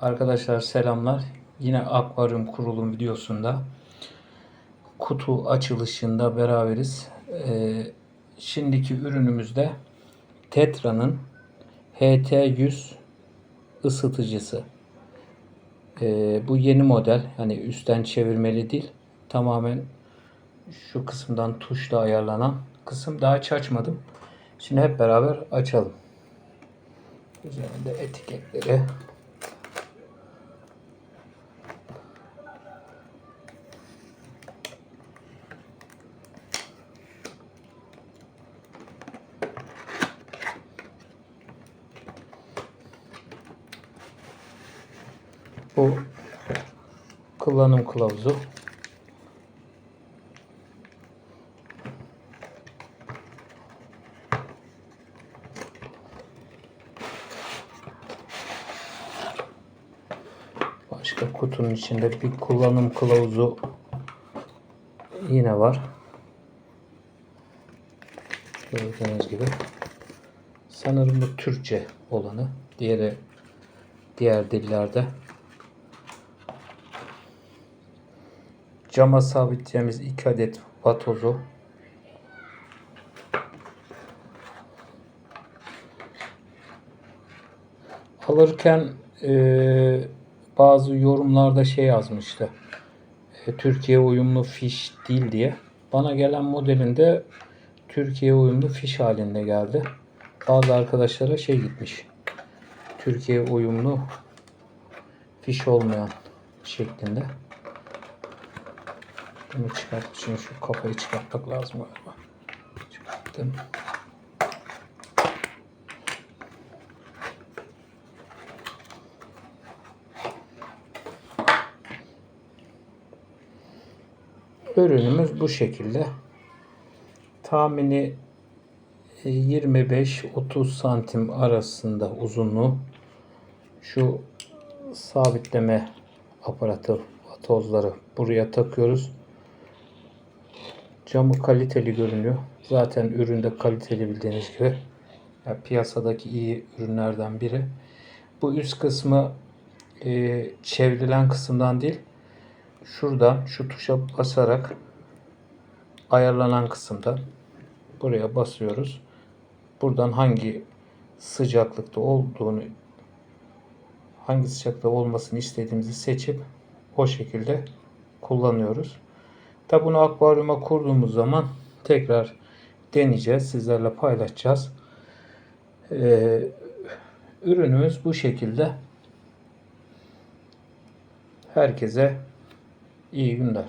Arkadaşlar selamlar. Yine akvaryum kurulum videosunda kutu açılışında beraberiz. Ee, şimdiki ürünümüzde Tetra'nın HT100 ısıtıcısı. Ee, bu yeni model. Hani üstten çevirmeli değil. Tamamen şu kısımdan tuşla ayarlanan kısım. Daha hiç açmadım. Şimdi hep beraber açalım. Üzerinde etiketleri Bu kullanım kılavuzu. Başka kutunun içinde bir kullanım kılavuzu yine var. Gördüğünüz gibi. Sanırım bu Türkçe olanı. Diğeri diğer dillerde. Cama sabitleyeceğimiz 2 adet vatozu. Alırken e, bazı yorumlarda şey yazmıştı. E, Türkiye uyumlu fiş değil diye. Bana gelen modelinde Türkiye uyumlu fiş halinde geldi. Bazı arkadaşlara şey gitmiş. Türkiye uyumlu fiş olmayan şeklinde. Bunu çıkartıp şimdi şu kafayı çıkartmak lazım galiba. Çıkarttım. Ürünümüz bu şekilde. Tahmini 25-30 santim arasında uzunluğu. Şu sabitleme aparatı tozları buraya takıyoruz. Camı kaliteli görünüyor. Zaten üründe kaliteli bildiğiniz gibi. Ya piyasadaki iyi ürünlerden biri. Bu üst kısmı e, çevrilen kısımdan değil. Şuradan şu tuşa basarak ayarlanan kısımda buraya basıyoruz. Buradan hangi sıcaklıkta olduğunu hangi sıcaklıkta olmasını istediğimizi seçip o şekilde kullanıyoruz. Tabi bunu akvaryuma kurduğumuz zaman tekrar deneyeceğiz. Sizlerle paylaşacağız. Ee, ürünümüz bu şekilde. Herkese iyi günler.